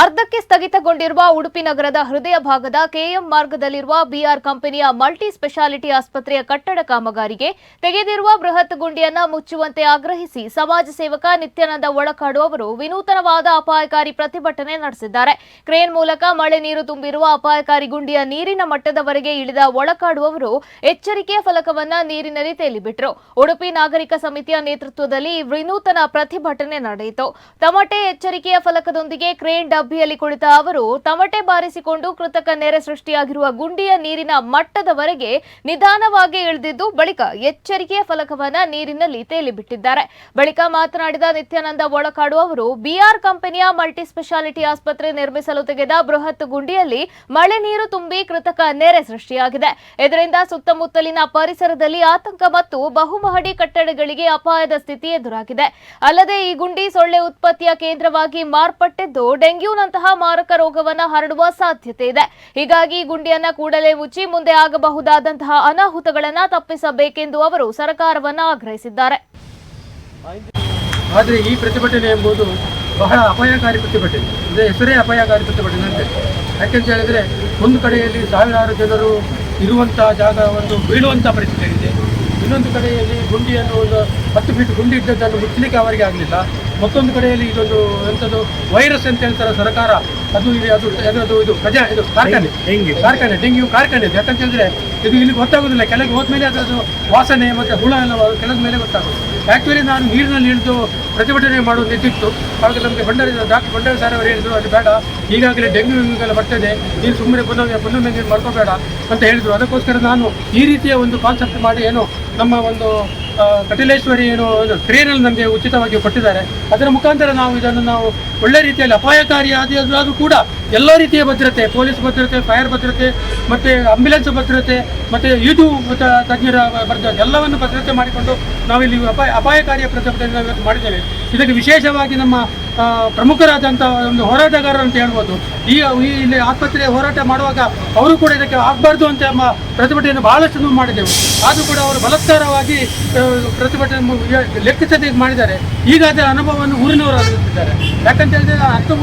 ಅರ್ಧಕ್ಕೆ ಸ್ಥಗಿತಗೊಂಡಿರುವ ಉಡುಪಿ ನಗರದ ಹೃದಯ ಭಾಗದ ಕೆಎಂ ಮಾರ್ಗದಲ್ಲಿರುವ ಬಿಆರ್ ಕಂಪನಿಯ ಮಲ್ಟಿ ಸ್ಪೆಷಾಲಿಟಿ ಆಸ್ಪತ್ರೆಯ ಕಟ್ಟಡ ಕಾಮಗಾರಿಗೆ ತೆಗೆದಿರುವ ಬೃಹತ್ ಗುಂಡಿಯನ್ನ ಮುಚ್ಚುವಂತೆ ಆಗ್ರಹಿಸಿ ಸಮಾಜ ಸೇವಕ ನಿತ್ಯಾನಂದ ಒಳಕಾಡು ಅವರು ವಿನೂತನವಾದ ಅಪಾಯಕಾರಿ ಪ್ರತಿಭಟನೆ ನಡೆಸಿದ್ದಾರೆ. ಕ್ರೇನ್ ಮೂಲಕ ಮಳೆ ನೀರು ತುಂಬಿರುವ ಅಪಾಯಕಾರಿ ಗುಂಡಿಯ ನೀರಿನ ಮಟ್ಟದವರೆಗೆ ಇಳಿದ ಒಳಕಾಡು ಅವರು ಎಚ್ಚರಿಕೆಯ ಫಲಕವನ್ನ ನೀರಿನಲ್ಲಿ ತೇಲಿಬಿಟ್ರು. ಉಡುಪಿ ನಾಗರಿಕ ಸಮಿತಿಯ ನೇತೃತ್ವದಲ್ಲಿ ವಿನೂತನ ಪ್ರತಿಭಟನೆ ನಡೆಯಿತು. ತಮಟೆ ಎಚ್ಚರಿಕೆಯ ಫಲಕದೊಂದಿಗೆ ಕ್ರೇನ್ ಡಬ್ಬಿಯಲ್ಲಿ ಕುಳಿತ ಅವರು, ತಮಟೆ ಬಾರಿಸಿಕೊಂಡು ಕೃತಕ ನೆರೆ ಸೃಷ್ಟಿಯಾಗಿರುವ ಗುಂಡಿಯ ನೀರಿನ ಮಟ್ಟದವರೆಗೆ ನಿಧಾನವಾಗಿ ಇಳಿದಿದ್ದು, ಬಳಿಕ ಎಚ್ಚರಿಕೆಯ ಫಲಕವನ್ನ ನೀರಿನಲ್ಲಿ ತೇಲಿಬಿಟ್ಟಿದ್ದಾರೆ. ಬಳಿಕ ಮಾತನಾಡಿದ ನಿತ್ಯಾನಂದ ಒಳಕಾಡು ಅವರು ಬಿಆರ್ ಕಂಪನಿಯ ಮಲ್ಟಿ ಸ್ಪೆಷಾಲಿಟಿ ಆಸ್ಪತ್ರೆ ನಿರ್ಮಿಸಲು ತೆಗೆದ ಬೃಹತ್ ಗುಂಡಿಯಲ್ಲಿ ಮಳೆ ನೀರು ತುಂಬಿ ಕೃತಕ ನೆರೆ ಸೃಷ್ಟಿಯಾಗಿದೆ. ಇದರಿಂದ ಸುತ್ತಮುತ್ತಲಿನ ಪರಿಸರದಲ್ಲಿ ಆತಂಕ ಮತ್ತು ಬಹುಮಹಡಿ ಕಟ್ಟಡಗಳಿಗೆ ಅಪಾಯದ ಸ್ಥಿತಿ ಎದುರಾಗಿದೆ. ಅಲ್ಲದೆ ಈ ಗುಂಡಿ ಸೊಳ್ಳೆ ಉತ್ಪತ್ತಿಯ ಕೇಂದ್ರವಾಗಿ ಮಾರ್ಪಟ್ಟಿದ್ದು ಡೆಂಗ್ಯೂನಂತಹ ಮಾರಕ ರೋಗವನ್ನು ಹರಡುವ ಸಾಧ್ಯತೆ ಇದೆ. ಹೀಗಾಗಿ ಗುಂಡಿಯನ್ನ ಕೂಡಲೇ ಮುಚ್ಚಿ ಮುಂದೆ ಆಗಬಹುದಾದಂತಹ ಅನಾಹುತಗಳನ್ನು ತಪ್ಪಿಸಬೇಕೆಂದು ಅವರು ಸರ್ಕಾರವನ್ನು ಆಗ್ರಹಿಸಿದ್ದಾರೆ. ಆದರೆ ಈ ಪ್ರತಿಭಟನೆ ಎಂಬುದು ಬಹಳ ಅಪಾಯಕಾರಿ ಪ್ರತಿಭಟನೆ. ಅಂದರೆ ಹೆಸರೇ ಅಪಾಯಕಾರಿ ಪ್ರತಿಭಟನೆ ಅಂತ ಯಾಕೆಂತ ಹೇಳಿದ್ರೆ ಒಂದು ಕಡೆಯಲ್ಲಿ ಸಾವಿರಾರು ಜನರು ಇರುವಂಥ ಜಾಗ ಒಂದು ಬೀಳುವಂಥ ಪರಿಸ್ಥಿತಿ ಇದೆ ಇನ್ನೊಂದು ಕಡೆಯಲ್ಲಿ ಗುಂಡಿಯನ್ನು ಒಂದು ಹತ್ತು ಫೀಟ್ ಗುಂಡಿ ಇದ್ದದ್ದನ್ನು ಮುಚ್ಚಲಿಕ್ಕೆ ಅವರಿಗೆ ಆಗಲಿಲ್ಲ. ಮತ್ತೊಂದು ಕಡೆಯಲ್ಲಿ ಇದೊಂದು ಎಂಥದ್ದು ವೈರಸ್ ಅಂತ ಹೇಳ್ತಾರೆ ಸರ್ಕಾರ. ಅದು ಇದೆ ಅದು ಅದರದ್ದು ಇದು ಪ್ರಜಾ ಇದು ಕಾರ್ಖಾನೆ. ಕಾರ್ಖಾನೆ ಡೆಂಗ್ಯೂ ಕಾರ್ಖಾನೆ ಇದೆ. ಯಾಕಂತ ಹೇಳಿದ್ರೆ ಇದು ಇಲ್ಲಿ ಗೊತ್ತಾಗೋದಿಲ್ಲ. ಕೆಳಗೆ ಹೋದ್ಮೇಲೆ ಅದರದ್ದು ವಾಸನೆ ಮತ್ತು ಹುಳ ಎಲ್ಲ ಕೆಳದ ಮೇಲೆ ಗೊತ್ತಾಗೋದು. ಆ್ಯಕ್ಚುಲಿ ನಾನು ನೀರಿನಲ್ಲಿ ಇಳಿದು ಪ್ರತಿಭಟನೆ ಮಾಡೋದು ನಿಂತಿತ್ತು ಆವಾಗ ನಮಗೆ ಭಂಡಾರಿ ಡಾಕ್ಟರ್ ಭಂಡಾರಿ ಸರ್ ಅವರು ಹೇಳಿದರು ಅದು ಬೇಡ. ಈಗಾಗಲೇ ಡೆಂಗ್ಯೂ ಎಲ್ಲ ಬರ್ತದೆ ನೀನು ಸುಮ್ಮನೆ ಪುನಃ ಪುನಃ ಮೇಲೆ ಮಾಡ್ಕೋಬೇಡ. ಅಂತ ಹೇಳಿದರು. ಅದಕ್ಕೋಸ್ಕರ ನಾನು ಈ ರೀತಿಯ ಒಂದು ಕಾನ್ಸೆಪ್ಟ್ ಮಾಡಿ ಏನು ನಮ್ಮ ಒಂದು ಕಟಿಲೇಶ್ವರಿ ಏನು ಟ್ರೈನಲ್ಲಿ ನಮಗೆ ಉಚಿತವಾಗಿ ಕೊಟ್ಟಿದ್ದಾರೆ. ಅದರ ಮುಖಾಂತರ ನಾವು ಇದನ್ನು ನಾವು ಒಳ್ಳೆ ರೀತಿಯಲ್ಲಿ ಅಪಾಯಕಾರಿ ಆದರೂ ಕೂಡ ಎಲ್ಲ ರೀತಿಯ ಭದ್ರತೆ, ಪೊಲೀಸ್ ಭದ್ರತೆ, ಫೈರ್ ಭದ್ರತೆ, ಮತ್ತು ಆಂಬ್ಯುಲೆನ್ಸ್ ಭದ್ರತೆ, ಮತ್ತು ಮತ್ತು ತಜ್ಞರ ಭದ್ರತೆ, ಎಲ್ಲವನ್ನು ಭದ್ರತೆ ಮಾಡಿಕೊಂಡು ನಾವಿಲ್ಲಿ ಅಪಾಯ ಅಪಾಯಕಾರಿಯ ಪ್ರತಿಭಟನೆ ಮಾಡಿದ್ದೇವೆ. ಇದಕ್ಕೆ ವಿಶೇಷವಾಗಿ ನಮ್ಮ ಪ್ರಮುಖರಾದಂಥ ಒಂದು ಹೋರಾಟಗಾರರು ಅಂತ ಹೇಳ್ಬೋದು. ಈ ಇಲ್ಲಿ ಆಸ್ಪತ್ರೆ ಹೋರಾಟ ಮಾಡುವಾಗ ಅವರು ಕೂಡ ಇದಕ್ಕೆ ಆಗಬಾರ್ದು ಅಂತ ನಮ್ಮ ಪ್ರತಿಭಟನೆಯನ್ನು ಬಹಳಷ್ಟು ಮಾಡಿದೆವು. ಆದರೂ ಕೂಡ ಅವರು ಬಲತ್ಕಾರವಾಗಿ ಪ್ರತಿಭಟನೆ ಲೆಕ್ಕಿಸದೆ ಮಾಡಿದ್ದಾರೆ. ಈಗ ಅದರ ಅನುಭವವನ್ನು ಊರಿನವರು ಅನುಭವಿಸಿದ್ದಾರೆ ಯಾಕಂತ ಹೇಳಿದ್ರೆ ಹತ್ತು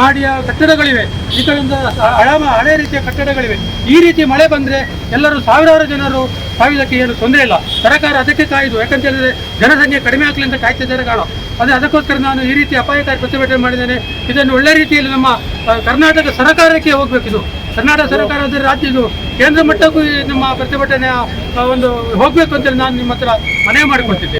ಮಾಡಿಯ ಕಟ್ಟಡಗಳಿವೆ. ಈ ಕಡೆಯಿಂದ ಹಳ ಹಳೆ ರೀತಿಯ ಕಟ್ಟಡಗಳಿವೆ. ಈ ರೀತಿ ಮಳೆ ಬಂದರೆ ಎಲ್ಲರೂ ಸಾವಿರಾರು ಜನರು ಸಾವಿರಕ್ಕೆ ಏನು ತೊಂದರೆ ಇಲ್ಲ. ಸರ್ಕಾರ ಅದಕ್ಕೆ ಕಾಯ್ದು, ಯಾಕಂತ ಹೇಳಿದ್ರೆ ಜನಸಂಖ್ಯೆ ಕಡಿಮೆ ಆಗಲಿ ಅಂತ ಕಾಯ್ತಿದ್ದಾರೆ ಕಾಣೋ. ಅದೇ ಅದಕ್ಕೋಸ್ಕರ ನಾನು ಈ ರೀತಿ ಅಪಾಯಕಾರಿ ಪ್ರತಿಭಟನೆ ಮಾಡಿದ್ದೇನೆ. ಇದನ್ನು ಒಳ್ಳೆ ರೀತಿಯಲ್ಲಿ ನಮ್ಮ ಕರ್ನಾಟಕ ಸರ್ಕಾರಕ್ಕೆ ಹೋಗಬೇಕಿದು. ಕರ್ನಾಟಕ ಸರ್ಕಾರ ಅಂದರೆ ರಾಜ್ಯದು ಕೇಂದ್ರ ಮಟ್ಟಕ್ಕೂ ನಮ್ಮ ಪ್ರತಿಭಟನೆ ಒಂದು ಹೋಗಬೇಕು ಅಂತೇಳಿ ನಾನು ನಿಮ್ಮ ಹತ್ರ ಮನವಿ ಮಾಡಿಕೊಳ್ತಿದ್ದೆ.